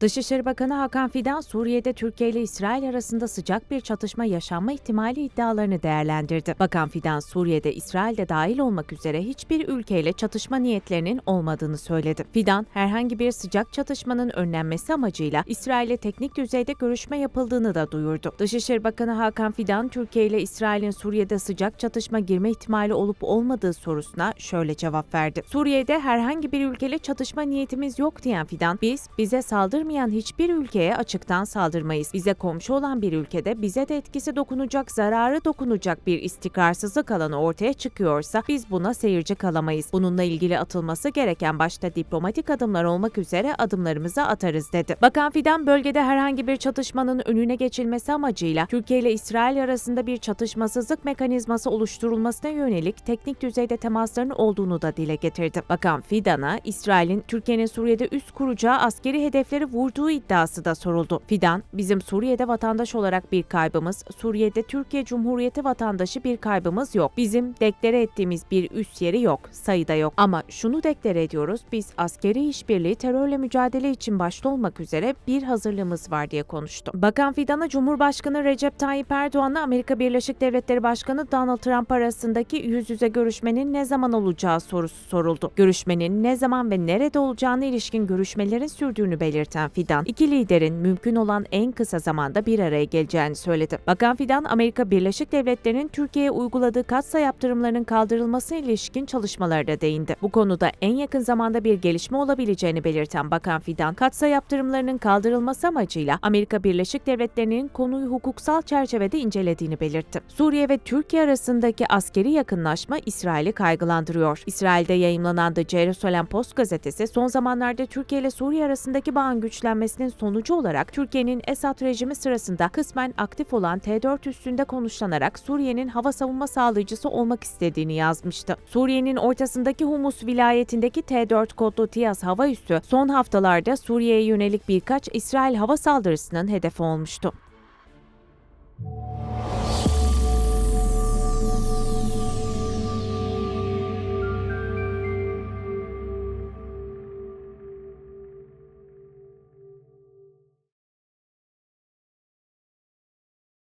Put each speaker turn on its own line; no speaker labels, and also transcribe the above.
Dışişleri Bakanı Hakan Fidan, Suriye'de Türkiye ile İsrail arasında sıcak bir çatışma yaşanma ihtimali iddialarını değerlendirdi. Bakan Fidan, Suriye'de İsrail'de dahil olmak üzere hiçbir ülkeyle çatışma niyetlerinin olmadığını söyledi. Fidan, herhangi bir sıcak çatışmanın önlenmesi amacıyla İsrail'le teknik düzeyde görüşme yapıldığını da duyurdu. Dışişleri Bakanı Hakan Fidan, Türkiye ile İsrail'in Suriye'de sıcak çatışma girme ihtimali olup olmadığı sorusuna şöyle cevap verdi. Suriye'de herhangi bir ülkeyle çatışma niyetimiz yok diyen Fidan, biz bize saldırmayan hiçbir ülkeye açıktan saldırmayız. Bize komşu olan bir ülkede bize de etkisi dokunacak, zararı dokunacak bir istikrarsızlık alanı ortaya çıkıyorsa biz buna seyirci kalamayız. Bununla ilgili atılması gereken başta diplomatik adımlar olmak üzere adımlarımızı atarız dedi. Bakan Fidan bölgede herhangi bir çatışmanın önüne geçilmesi amacıyla Türkiye ile İsrail arasında bir çatışmasızlık mekanizması oluşturulmasına yönelik teknik düzeyde temasların olduğunu da dile getirdi. Bakan Fidan'a İsrail'in Türkiye'nin Suriye'de üst kuracağı askeri hedefleri vurduğu iddiası da soruldu. Fidan, bizim Suriye'de vatandaş olarak bir kaybımız, Suriye'de Türkiye Cumhuriyeti vatandaşı bir kaybımız yok. Bizim deklare ettiğimiz bir üst yeri yok, sayıda yok. Ama şunu deklare ediyoruz, biz askeri işbirliği terörle mücadele için başta olmak üzere bir hazırlığımız var diye konuştu. Bakan Fidan'a Cumhurbaşkanı Recep Tayyip Erdoğan'la Amerika Birleşik Devletleri Başkanı Donald Trump arasındaki yüz yüze görüşmenin ne zaman olacağı sorusu soruldu. Görüşmenin ne zaman ve nerede olacağına ilişkin görüşmelerin sürdüğünü belirten Fidan, iki liderin mümkün olan en kısa zamanda bir araya geleceğini söyledi. Bakan Fidan, Amerika Birleşik Devletleri'nin Türkiye'ye uyguladığı katsa yaptırımlarının kaldırılmasına ilişkin çalışmalara da değindi. Bu konuda en yakın zamanda bir gelişme olabileceğini belirten Bakan Fidan, katsa yaptırımlarının kaldırılması amacıyla Amerika Birleşik Devletleri'nin konuyu hukuksal çerçevede incelediğini belirtti. Suriye ve Türkiye arasındaki askeri yakınlaşma İsrail'i kaygılandırıyor. İsrail'de yayımlanan The Jerusalem Post gazetesi son zamanlarda Türkiye ile Suriye arasındaki bağın güçlenmesinin sonucu olarak Türkiye'nin Esad rejimi sırasında kısmen aktif olan T-4 üstünde konuşlanarak Suriye'nin hava savunma sağlayıcısı olmak istediğini yazmıştı. Suriye'nin ortasındaki Humus vilayetindeki T-4 kodlu TİAS hava üssü son haftalarda Suriye'ye yönelik birkaç İsrail hava saldırısının hedefi olmuştu.